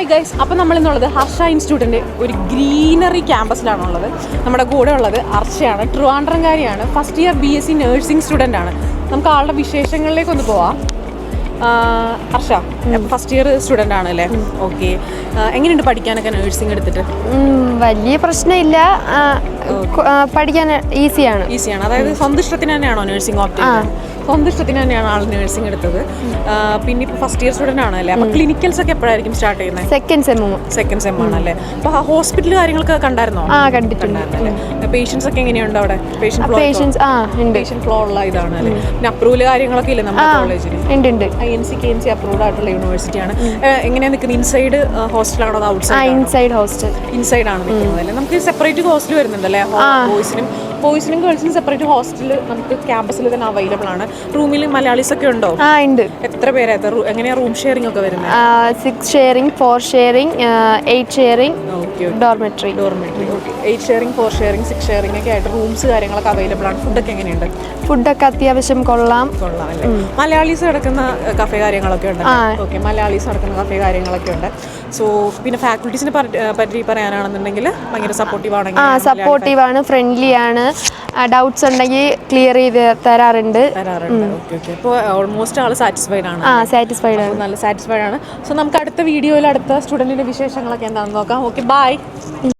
Hi guys അപ്പം നമ്മളിന്നുള്ളത് ഹർഷ ഇൻസ്റ്റിറ്റ്യൂട്ടിന്റെ ഒരു ഗ്രീനറി ക്യാമ്പസിലാണുള്ളത്. നമ്മുടെ കൂടെ ഉള്ളത് ഹർഷയാണ് ട്രിവാൻഡ്രംകാരിയാണ്. First year B S C nursing student ആണ്. നമുക്ക് ആളുടെ വിശേഷങ്ങളിലേക്ക് ഒന്ന് പോവാം. ഹർഷ ഫസ്റ്റ് ഇയർ സ്റ്റുഡന്റ് ആണ് അല്ലേ? ഓക്കെ എങ്ങനെയുണ്ട് പഠിക്കാനൊക്കെ നേഴ്സിംഗ് എടുത്തിട്ട്? വലിയ പ്രശ്നമില്ല. പഠിക്കാൻ ഈസിയാണ് ഈസിയാണ് അതായത് സ്വന്തം ഇഷ്ടത്തിന് തന്നെയാണോ നേഴ്സിംഗ് ഓപ്റ്റ് സ്വന്തം ഇഷ്ടത്തിന് തന്നെയാണ് ആൾ നഴ്സിംഗ് എടുത്തത്. പിന്നെ ഇപ്പോൾ ഫസ്റ്റ് ഇയർ സ്റ്റുഡന്റ് ആണ് അല്ലേ അപ്പോൾ ക്ലിനിക്കൽസ് ഒക്കെ എപ്പോഴായിരിക്കും സ്റ്റാർട്ട് ചെയ്യുന്നത് സെക്കൻഡ് സെമ്മു സെക്കൻഡ് സെം ആണല്ലേ? അപ്പോൾ ഹോസ്പിറ്റൽ കാര്യങ്ങളൊക്കെ കണ്ടായിരുന്നോ? ആ കണ്ടിട്ടുണ്ടായിരുന്നല്ലേ പേഷ്യൻസ് ഒക്കെ എങ്ങനെയുണ്ട് അവിടെ? പേഷ്യൻസ് ആ ഉണ്ട്. പേഷ്യൻ ഫ്ലോ ഉള്ള ഇതാണ് അല്ലേ? പിന്നെ അപ്രൂവൽ കാര്യങ്ങളൊക്കെ ഇല്ലേ നമ്മുടെ കോളേജിൽ ഉണ്ട് ഉണ്ട്. I N C K N C approved ആയിട്ടുള്ള യൂണിവേഴ്സിറ്റിയാണ് എങ്ങനെയാണ് നിൽക്കുന്നത് ഇൻസൈഡ് ഹോസ്റ്റലാണോ അത് ഔട്ട്സൈഡ് ഇൻസൈഡ് ഹോസ്റ്റൽ ഇൻസൈഡ് ആണ് നിൽക്കുന്നത് അല്ലേ? നമുക്ക് സെപ്പറേറ്റ് ഹോസ്റ്റൽ വരുന്നുണ്ടല്ലേ? ബോയ്സിനും ബോയ്സിനും ഗേൾസിനും സെപ്പറേറ്റ് ഹോസ്റ്റൽ നമുക്ക് ക്യാമ്പസിൽ തന്നെ അവൈലബിൾ ആണ്. റൂമിൽ മലയാളീസ് ഒക്കെ ഉണ്ടോ? ആ ഉണ്ട്. എത്ര പേരാ? എങ്ങനെയാ റൂം ഷെയറിംഗ് ഒക്കെ വരുന്നത് six sharing four sharing eight sharing dormitory dormitory okay eight sharing four sharing six sharing ഒക്കെ ആയിട്ട് റൂംസ് കാര്യങ്ങളൊക്കെ അവൈലബിൾ ആണ്. ഫുഡൊക്കെ എങ്ങനെയുണ്ട്? ഫുഡൊക്കെ അത്യാവശ്യം കൊള്ളാം. കൊള്ളാം അല്ലേ? മലയാളീസ് കിടക്കുന്ന കഫേ കാര്യങ്ങളൊക്കെ ഉണ്ട് ഓക്കെ മലയാളീസ് നടക്കുന്ന കഫേ കാര്യങ്ങളൊക്കെ ഉണ്ട്. സോ പിന്നെ ഫാക്കൽറ്റീസിനെ പറ്റി പറയാനാണെന്നുണ്ടെങ്കിൽ ഭയങ്കര സപ്പോർട്ടീവ് ആ ആണെങ്കിൽ സപ്പോർട്ടീവ് ആണ് ഫ്രണ്ട്ലി ആണ്. ഡൗട്ട്സ് ഉണ്ടെങ്കിൽ ക്ലിയർ ചെയ്ത് തരാറുണ്ട്. ഓൾമോസ്റ്റ് ആൾ സാറ്റിസ്ഫൈഡ് ആണ്. ആ സാറ്റിസ്ഫൈഡ് ആണ്. നല്ല സാറ്റിസ്ഫൈഡ് ആണ്. സോ നമുക്ക് അടുത്ത വീഡിയോയിൽ അടുത്ത സ്റ്റുഡന്റിന്റെ വിശേഷങ്ങളൊക്കെ എന്താണെന്ന് നോക്കാം. Okay bye